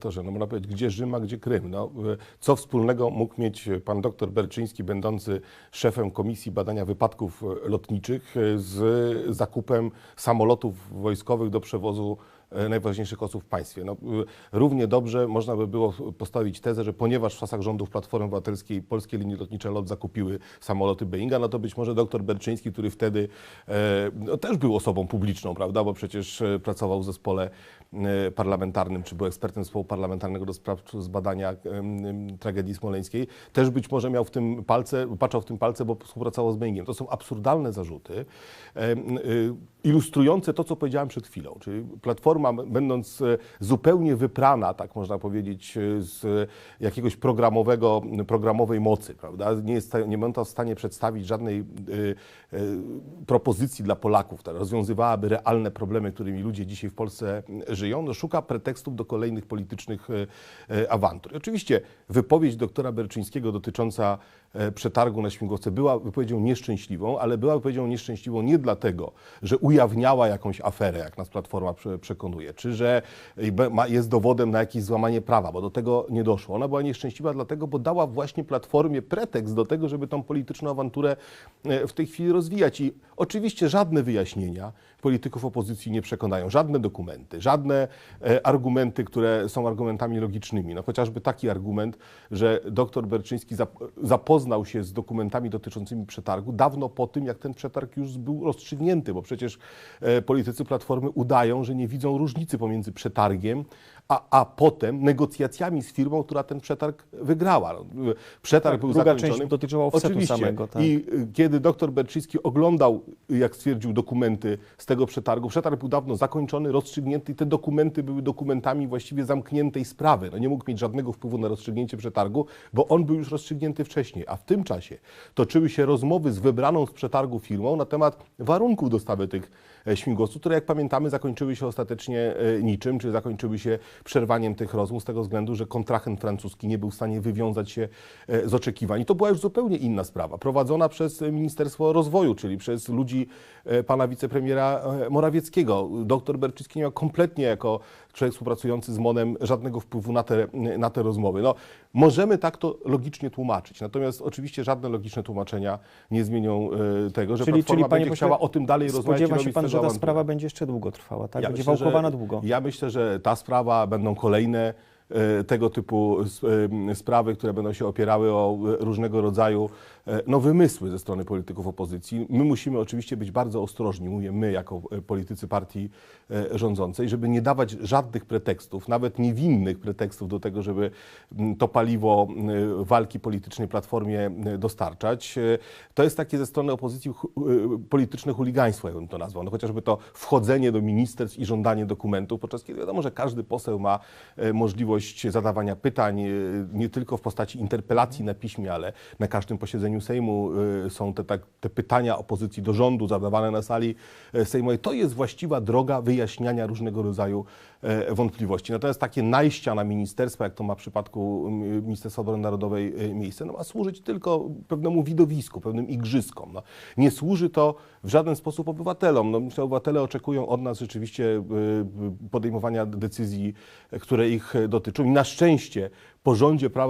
To, że no można powiedzieć, gdzie Rzym, a gdzie Krym. No, y, co wspólnego mógł mieć pan doktor Berczyński, będący szefem Komisji Badania Wypadków Lotniczych, y, z zakupem samolotów wojskowych do przewozu najważniejszych osób w państwie. No, y, równie dobrze można by było postawić tezę, że ponieważ w czasach rządów Platformy Obywatelskiej polskie linie lotnicze LOT zakupiły samoloty Boeinga, no to być może doktor Berczyński, który wtedy e, no, też był osobą publiczną, prawda, bo przecież e, pracował w zespole e, parlamentarnym, czy był ekspertem zespołu parlamentarnego do spraw zbadania tragedii smoleńskiej, też być może miał w tym palce, patrzał w tym palce, bo współpracował z Boeingiem. To są absurdalne zarzuty, ilustrujące to, co powiedziałem przed chwilą, czyli Platforma, będąc e, zupełnie wyprana, tak można powiedzieć, e, z jakiegoś programowego, programowej mocy, prawda, nie, jest, nie będą w stanie przedstawić żadnej e, e, propozycji dla Polaków, która rozwiązywałaby realne problemy, którymi ludzie dzisiaj w Polsce żyją, no, szuka pretekstów do kolejnych politycznych e, awantur. Oczywiście wypowiedź doktora Berczyńskiego dotycząca przetargu na śmigłowce była wypowiedzią nieszczęśliwą, ale była wypowiedzią nieszczęśliwą nie dlatego, że ujawniała jakąś aferę, jak nas Platforma prze- czy że jest dowodem na jakieś złamanie prawa, bo do tego nie doszło. Ona była nieszczęśliwa dlatego, bo dała właśnie Platformie pretekst do tego, żeby tą polityczną awanturę e, w tej chwili rozwijać. I oczywiście żadne wyjaśnienia polityków opozycji nie przekonają, żadne dokumenty, żadne e, argumenty, które są argumentami logicznymi. No chociażby taki argument, że dr Berczyński zap- zapoznał się z dokumentami dotyczącymi przetargu dawno po tym, jak ten przetarg już był rozstrzygnięty, bo przecież e, politycy Platformy udają, że nie widzą różnicy pomiędzy przetargiem, a, a potem negocjacjami z firmą, która ten przetarg wygrała. No, Przetarg Tak, był druga zakończony. część dotyczyła offsetu Oczywiście. samego, tak. I y, kiedy dr Berczyński oglądał, y, jak stwierdził, dokumenty z tego przetargu, przetarg był dawno zakończony, rozstrzygnięty i te dokumenty były dokumentami właściwie zamkniętej sprawy. No nie mógł mieć żadnego wpływu na rozstrzygnięcie przetargu, bo on był już rozstrzygnięty wcześniej. A w tym czasie toczyły się rozmowy z wybraną z przetargu firmą na temat warunków dostawy tych e, śmigłowców, które jak pamiętamy zakończyły się ostatecznie e, niczym, czy zakończyły się przerwaniem tych rozmów z tego względu, że kontrahent francuski nie był w stanie wywiązać się e, z oczekiwań. I to była już zupełnie inna sprawa, prowadzona przez Ministerstwo Rozwoju, czyli przez ludzi e, pana wicepremiera Morawieckiego. Doktor Berczyński nie miał kompletnie jako człowiek współpracujący z MONem żadnego wpływu na te, na te rozmowy. No, możemy tak to logicznie tłumaczyć, natomiast oczywiście żadne logiczne tłumaczenia nie zmienią tego, że Czyli, Platforma czyli panie będzie pośle, chciała o tym dalej rozmawiać spodziewa się pan, że ta sprawa będzie jeszcze długo trwała, tak? będzie myślę, wałkowana długo. Ja myślę, że ta sprawa będą kolejne e, tego typu e, sprawy, które będą się opierały o e, różnego rodzaju e, no, wymysły ze strony polityków opozycji. My musimy oczywiście być bardzo ostrożni, mówię my jako e, politycy partii e, rządzącej, żeby nie dawać żadnych pretekstów, nawet niewinnych pretekstów do tego, żeby to paliwo walki politycznej Platformie dostarczać. E, To jest takie ze strony opozycji e, polityczne chuligaństwo, ja bym to nazwał. No, chociażby to wchodzenie do ministerstw i żądanie dokumentów, podczas kiedy wiadomo, że każdy poseł ma e, możliwość zadawania pytań, e, nie tylko w postaci interpelacji na piśmie, ale na każdym posiedzeniu Sejmu e, są te, tak, te pytania opozycji do rządu zadawane na sali e, sejmowej. To jest właściwa droga wyjaśniania różnego rodzaju e, wątpliwości. Natomiast takie najścia na ministerstwa, jak to ma w przypadku Ministerstwa Obrony Narodowej e, miejsce, no ma służyć tylko pewnemu widowisku, pewnym igrzyskom. No, nie służy to w żaden sposób obywatelom. No, myślę, obywatele oczekują od nas rzeczywiście podejmowania decyzji, które ich dotyczą. I na szczęście po rządzie Prawa